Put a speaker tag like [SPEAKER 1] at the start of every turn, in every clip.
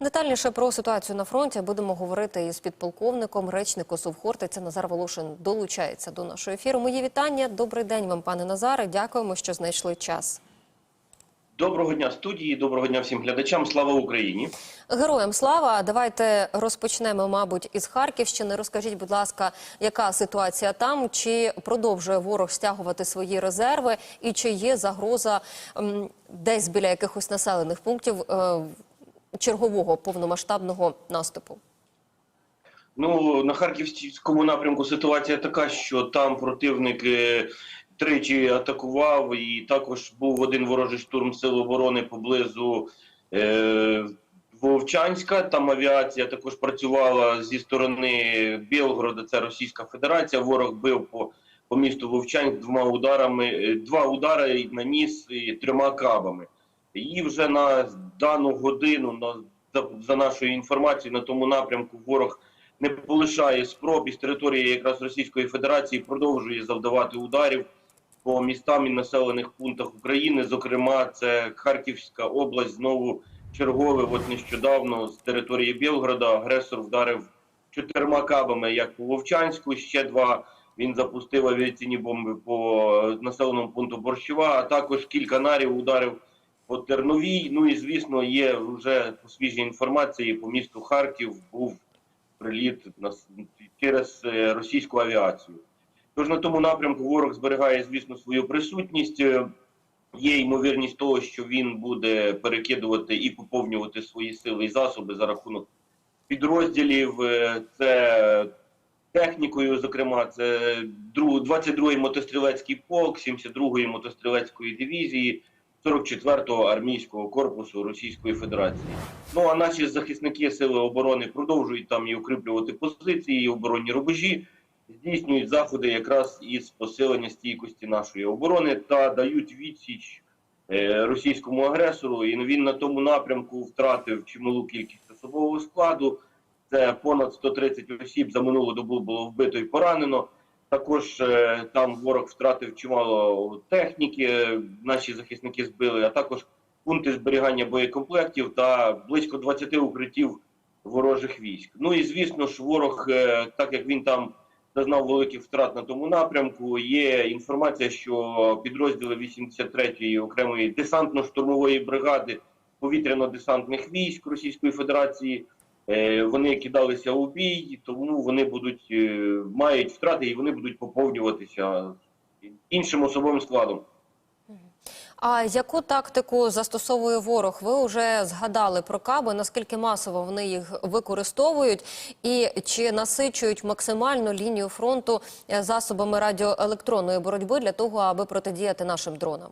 [SPEAKER 1] Детальніше про ситуацію на фронті будемо говорити із підполковником, речнику Совхортиця Назар Волошин долучається до нашого ефіру. Мої вітання. Добрий день вам, пане Назаре. Дякуємо, що знайшли час.
[SPEAKER 2] Доброго дня студії, доброго дня всім глядачам. Слава Україні!
[SPEAKER 1] Героям слава. Давайте розпочнемо, мабуть, із Харківщини. Розкажіть, будь ласка, яка ситуація там? Чи продовжує ворог стягувати свої резерви, і чи є загроза м, десь біля якихось населених пунктів е, чергового повномасштабного наступу?
[SPEAKER 2] Ну на харківському напрямку ситуація така, що там противник е, тричі атакував, і також був один ворожий штурм сил оборони поблизу е, Вовчанська. Там авіація також працювала зі сторони Білгорода. Це Російська Федерація. Ворог бив по, по місту Вовчанськ двома ударами. е, Два удари наніс і трьома кабами. І вже на дану годину, на за, нашою інформацією, на тому напрямку ворог не полишає спроб із території якраз Російської Федерації продовжує завдавати ударів по містам і населених пунктах України. Зокрема, це Харківська область знову чергове. От нещодавно з території Білгорода агресор вдарив чотирма кабами, як по Вовчанську. Ще два він запустив авіаційні бомби по населеному пункту Борщева, а також кілька нарів ударив по Терновій. Ну і звісно, є вже по свіжій інформації по місту Харків був приліт через е, російську авіацію. Тож на тому напрямку ворог зберігає, звісно, свою присутність. Е, Є ймовірність того, що він буде перекидувати і поповнювати свої сили і засоби за рахунок підрозділів. Е, Це технікою, зокрема, це друг- 22-й мотострілецький полк, 72-ї мотострілецької дивізії, 44-го армійського корпусу Російської Федерації. Ну а наші захисники сили оборони продовжують там і укріплювати позиції, і оборонні рубежі, здійснюють заходи якраз із посилення стійкості нашої оборони та дають відсіч е, російському агресору. І він на тому напрямку втратив чималу кількість особового складу. Це понад 130 осіб за минулу добу було вбито і поранено. Також е, там ворог втратив чимало техніки. Наші захисники збили, а також пункти зберігання боєкомплектів та близько 20 укриттів ворожих військ. Ну і звісно ж, ворог, е, так як він там зазнав великих втрат на тому напрямку, є інформація, що підрозділи 83-ї окремої десантно-штурмової бригади повітряно-десантних військ Російської Федерації. Е, Вони кидалися у бій, тому вони будуть е, мають втрати і вони будуть поповнюватися іншим особовим складом.
[SPEAKER 1] А яку тактику застосовує ворог? Ви вже згадали про каби. Наскільки масово вони їх використовують, і чи насичують максимально лінію фронту е, засобами радіоелектронної боротьби для того, аби протидіяти нашим дронам?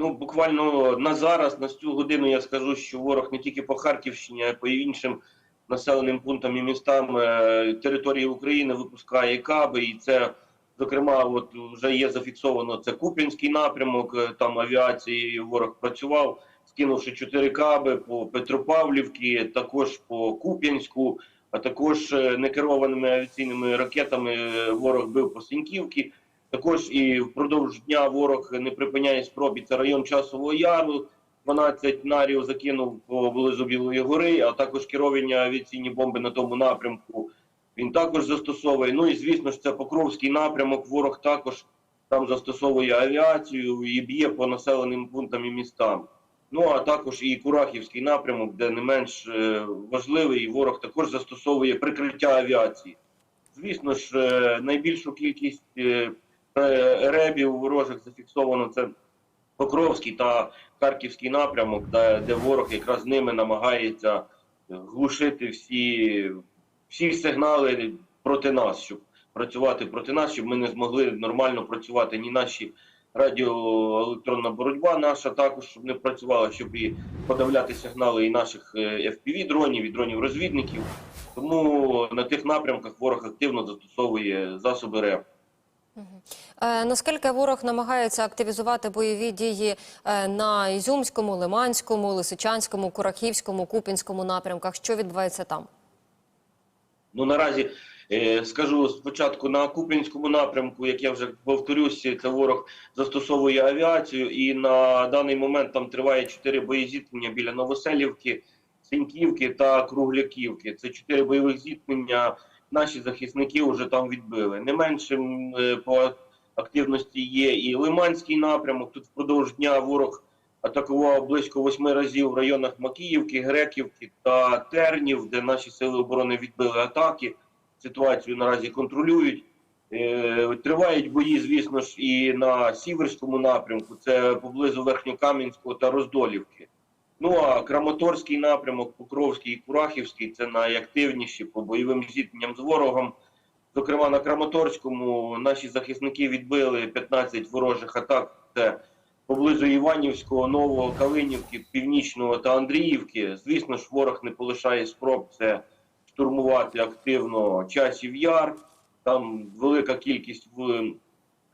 [SPEAKER 2] Ну буквально на зараз, на цю годину, я скажу, що ворог не тільки по Харківщині, а й по іншим населеним пунктам і містам е, території України випускає каби, і це зокрема, от вже є зафіксовано це Куп'янський напрямок. е, Там авіації ворог працював, скинувши чотири каби по Петропавлівці, також по Куп'янську, а також е, некерованими авіаційними ракетами ворог бив по Сіньківці. Також і впродовж дня ворог не припиняє спроб. І Це район часового яру. 12 нарів закинув поблизу Білої гори, а також керовані авіаційні бомби на тому напрямку. Він також застосовує. Ну і звісно ж, це Покровський напрямок. Ворог також там застосовує авіацію і б'є по населеним пунктам і містам. Ну а також і Курахівський напрямок, де не менш е, важливий, і ворог також застосовує прикриття авіації. Звісно ж, е, найбільшу кількість е, ребів ворожих зафіксовано це Покровський та Харківський напрямок, де, де ворог якраз ними намагається е, глушити всі, всі сигнали проти нас, щоб працювати проти нас, щоб ми не змогли нормально працювати ні наші радіоелектронна боротьба наша також щоб не працювала, щоб і подавляти сигнали і наших е, fpv дронів, і дронів розвідників. Тому на тих напрямках ворог активно застосовує засоби РЕП.
[SPEAKER 1] Е, наскільки ворог намагається активізувати бойові дії е, на Ізюмському, Лиманському, Лисичанському, Курахівському, Купінському напрямках? Що відбувається там?
[SPEAKER 2] Ну наразі е, скажу спочатку на Куп'янському напрямку, як я вже повторюся, це ворог застосовує авіацію, і на даний момент там триває чотири бої зіткнення біля Новоселівки Синьківки та Кругляківки. Це чотири бойових зіткнення. Наші захисники вже там відбили. Не меншим е, по активності є і Лиманський напрямок. Тут впродовж дня ворог атакував близько восьми разів в районах Макіївки, Греківки та Тернів, де наші сили оборони відбили атаки. Ситуацію наразі контролюють. Е, Тривають бої, звісно ж, і на Сіверському напрямку, це поблизу Верхньокам'янського та Роздолівки. Ну а Краматорський напрямок, Покровський і Курахівський це найактивніші по бойовим зіткненням з ворогом. Зокрема, на Краматорському наші захисники відбили 15 ворожих атак. Це поблизу Іванівського, Нового, Калинівки, Північного та Андріївки. Звісно ж, ворог не полишає спроб це штурмувати активно часів яр. Там велика кількість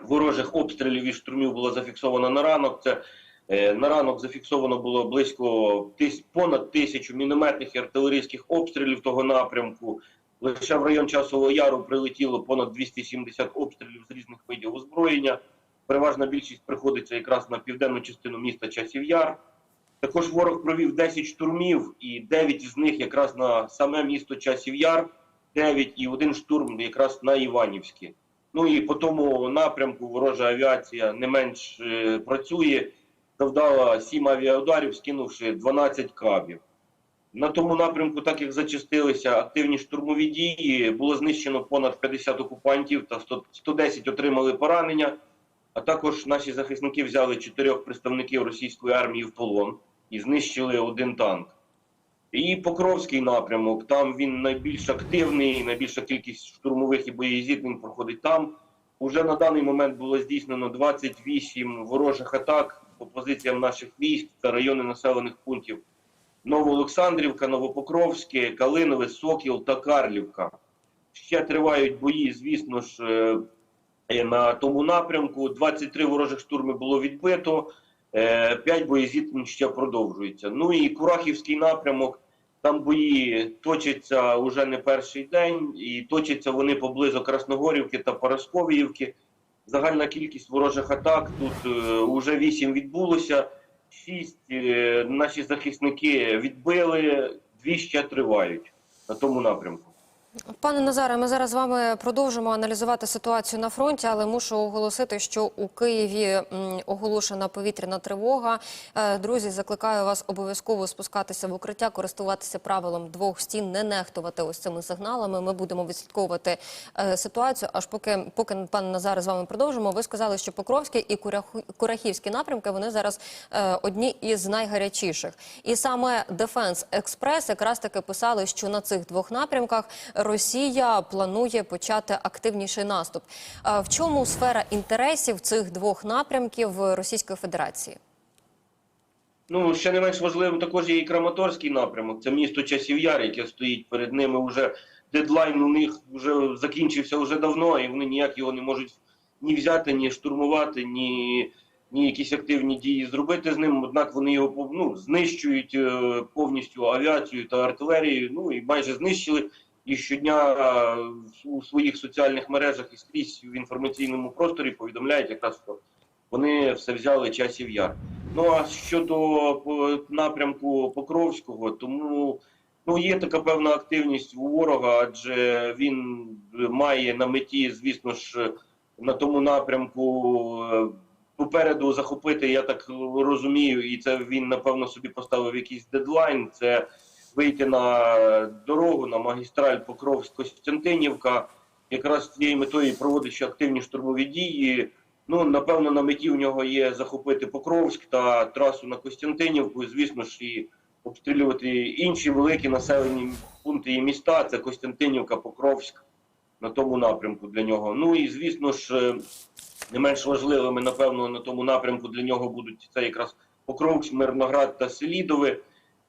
[SPEAKER 2] ворожих обстрілів і штурмів була зафіксована на ранок. Це на ранок зафіксовано було близько понад тисячу мінометних і артилерійських обстрілів того напрямку. Лише в район часового яру прилетіло понад 270 обстрілів з різних видів озброєння. Переважна більшість приходиться якраз на південну частину міста Часів Яр. Також ворог провів 10 штурмів, і 9 з них якраз на саме місто Часів Яр, 9 і один штурм якраз на Іванівське. Ну і по тому напрямку ворожа авіація не менш е, працює, завдала 7 авіаударів, скинувши 12 кабів. На тому напрямку, так як зачастилися активні штурмові дії, було знищено понад 50 окупантів та 110 отримали поранення. А також наші захисники взяли чотирьох представників російської армії в полон і знищили один танк. І Покровський напрямок, там він найбільш активний, найбільша кількість штурмових і боєзіткнень проходить там. Уже на даний момент було здійснено 28 ворожих атак по позиціям наших військ та райони населених пунктів Новоолександрівка, Новопокровське, Калинове, Сокіл та Карлівка. Ще тривають бої, звісно ж, е, е, на тому напрямку. 23 ворожих штурми було відбито, 5 боєзіткнень ще продовжується. Ну і Курахівський напрямок. Там бої точаться уже не перший день, і точаться вони поблизу Красногорівки та Парасковіївки. Загальна кількість ворожих атак тут е, уже вісім відбулося. Шість е, наші захисники відбили, дві ще тривають на тому напрямку.
[SPEAKER 1] Пане Назаре, ми зараз з вами продовжимо аналізувати ситуацію на фронті, але мушу оголосити, що у Києві оголошена повітряна тривога. Е, Друзі, закликаю вас обов'язково спускатися в укриття, користуватися правилом двох стін, не нехтувати ось цими сигналами. Ми будемо відслідковувати е, ситуацію. Аж поки, поки пане Назаре, з вами продовжимо. Ви сказали, що Покровський і Курахівський напрямки вони зараз е, одні із найгарячіших. І саме Дефенс Експрес якраз таки писали, що на цих двох напрямках Росія планує почати активніший наступ. В чому сфера інтересів цих двох напрямків Російської Федерації?
[SPEAKER 2] Ну, ще не менш важливим також є і Краматорський напрямок. Це місто Часів Яр, яке стоїть перед ними. Вже дедлайн у них вже закінчився вже давно, і вони ніяк його не можуть ні взяти, ні штурмувати, ні, ні якісь активні дії зробити з ним. Однак вони його ну, знищують е, повністю авіацію та артилерією. Ну і майже знищили. І щодня е, у своїх соціальних мережах і скрізь в інформаційному просторі повідомляють якраз, що вони все взяли часів яр. Ну а щодо напрямку Покровського, тому ну є така певна активність у ворога, адже він має на меті, звісно ж, на тому напрямку е, попереду захопити, я так розумію, і це він напевно собі поставив якийсь дедлайн. Це вийти на дорогу на магістраль Покровськ-Костянтинівка. Якраз з цією метою і активні штурмові дії. Ну, напевно, на меті в нього є захопити Покровськ та трасу на Костянтинівку. Звісно ж, і обстрілювати інші великі населені пункти і міста. Це Костянтинівка, Покровськ на тому напрямку для нього. Ну і звісно ж, е, не менш важливими, напевно, на тому напрямку для нього будуть це якраз Покровськ, Мирноград та Селідове.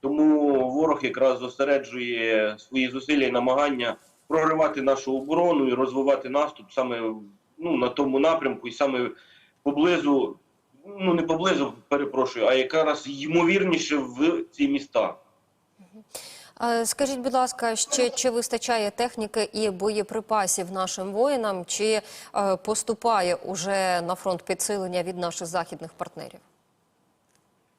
[SPEAKER 2] Тому ворог якраз зосереджує свої зусилля і намагання проривати нашу оборону і розвивати наступ саме ну, на тому напрямку, і саме поблизу, ну не поблизу, перепрошую, а якраз ймовірніше в ці міста.
[SPEAKER 1] Е, Скажіть, будь ласка, ще чи вистачає техніки і боєприпасів нашим воїнам, чи е, поступає уже на фронт підсилення від наших західних партнерів?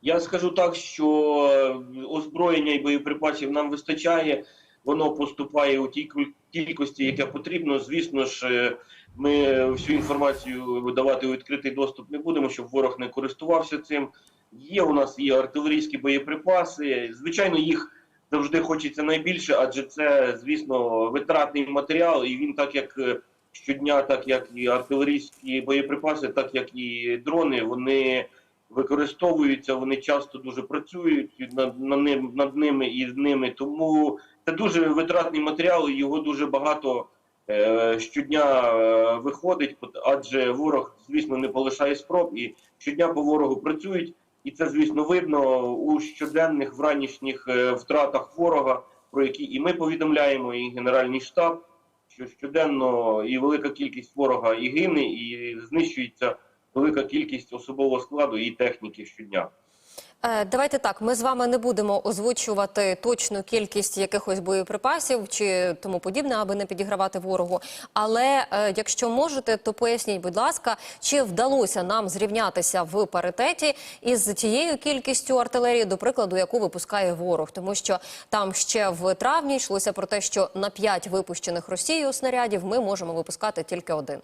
[SPEAKER 2] Я скажу так, що е, озброєння і боєприпасів нам вистачає. Воно поступає у тій кількості, яке потрібно. Звісно ж, е, ми всю інформацію видавати у відкритий доступ не будемо, щоб ворог не користувався цим. Є у нас і артилерійські боєприпаси. Звичайно, їх завжди хочеться найбільше, адже це, звісно, витратний матеріал, і він так як е, щодня, так як і артилерійські боєприпаси, так як і дрони, вони використовуються, вони часто дуже працюють над, над, ним, над ними і з ними. Тому це дуже витратний матеріал, його дуже багато е, щодня е, виходить, адже ворог, звісно, не полишає спроб, і щодня по ворогу працюють. І це, звісно, видно у щоденних вранішніх е, втратах ворога, про які і ми повідомляємо, і Генеральний штаб, що щоденно і велика кількість ворога і гине, і знищується велика кількість особового складу і техніки щодня.
[SPEAKER 1] Е, Давайте так. Ми з вами не будемо озвучувати точну кількість якихось боєприпасів чи тому подібне, аби не підігравати ворогу. Але е, якщо можете, то поясніть, будь ласка, чи вдалося нам зрівнятися в паритеті із тією кількістю артилерії, до прикладу, яку випускає ворог, тому що там ще в травні йшлося про те, що на 5 випущених Росією снарядів ми можемо випускати тільки один.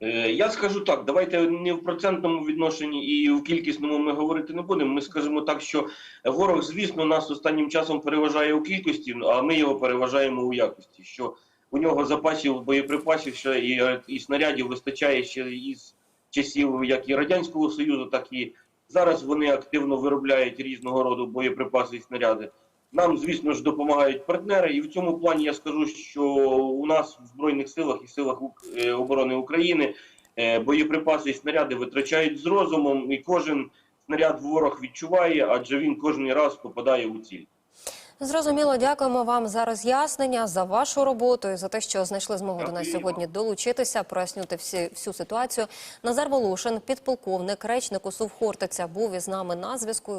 [SPEAKER 2] Е, Я скажу так, давайте не в процентному відношенні і в кількісному ми говорити не будемо. Ми скажемо так, що ворог, звісно, нас останнім часом переважає у кількості, а ми його переважаємо у якості. Що у нього запасів боєприпасів ще і, і снарядів вистачає ще із часів як і Радянського Союзу, так і зараз вони активно виробляють різного роду боєприпаси і снаряди. Нам, звісно ж, допомагають партнери, і в цьому плані я скажу, що у нас в збройних силах і силах е, оборони України е, боєприпаси і снаряди витрачають з розумом, і кожен снаряд ворог відчуває, адже він кожен раз попадає у ціль.
[SPEAKER 1] Зрозуміло, дякуємо вам за роз'яснення, за вашу роботу і за те, що знайшли змогу до нас сьогодні долучитися, прояснити всі всю ситуацію. Назар Волошин, підполковник, речник УСУВ Хортиця, був із нами на зв'язку.